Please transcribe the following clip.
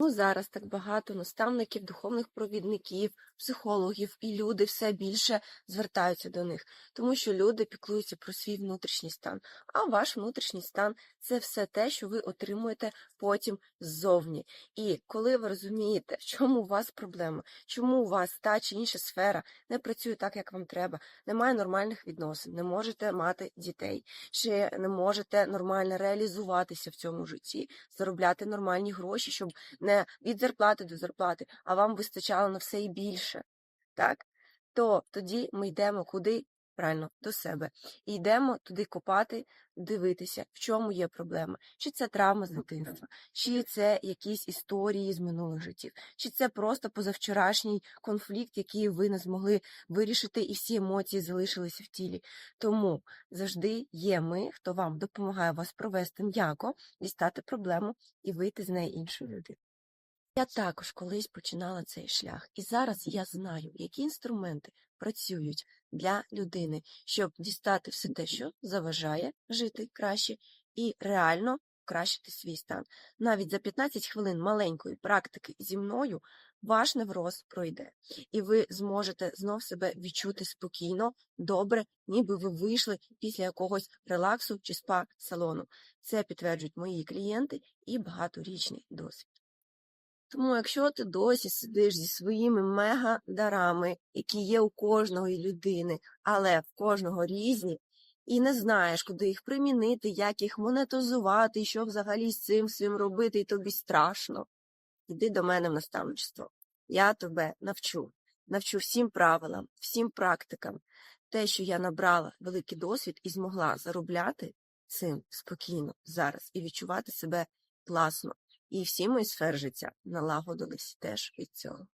Ну, зараз так багато наставників, духовних провідників, психологів, і люди все більше звертаються до них, тому що люди піклуються про свій внутрішній стан. А ваш внутрішній стан це все те, що ви отримуєте потім ззовні. І коли ви розумієте, в чому у вас проблема, чому у вас та чи інша сфера не працює так, як вам треба, немає нормальних відносин, не можете мати дітей, чи не можете нормально реалізуватися в цьому житті, заробляти нормальні гроші, щоб не від зарплати до зарплати, а вам вистачало на все і більше, так? То тоді ми йдемо куди? Правильно, до себе. І йдемо туди копати, дивитися, в чому є проблема. Чи це травма з дитинства, чи це якісь історії з минулих життів, чи це просто позавчорашній конфлікт, який ви не змогли вирішити, і всі емоції залишилися в тілі. Тому завжди є ми, хто вам допомагає вас провести м'яко, дістати проблему і вийти з неї іншою людиною. Я також колись починала цей шлях, і зараз я знаю, які інструменти працюють для людини, щоб дістати все те, що заважає жити краще, і реально кращити свій стан. Навіть за 15 хвилин маленької практики зі мною ваш невроз пройде, і ви зможете знов себе відчути спокійно, добре, ніби ви вийшли після якогось релаксу чи спа-салону. Це підтверджують мої клієнти і багаторічний досвід. Тому, якщо ти досі сидиш зі своїми мега-дарами, які є у кожної людини, але в кожного різні, і не знаєш, куди їх примінити, як їх монетизувати, що взагалі з цим всім робити, і тобі страшно, йди до мене в наставничество. Я тебе навчу, навчу всім правилам, всім практикам. Те, що я набрала великий досвід і змогла заробляти цим спокійно зараз і відчувати себе класно. І всі мої сфери життя налагодились теж від цього.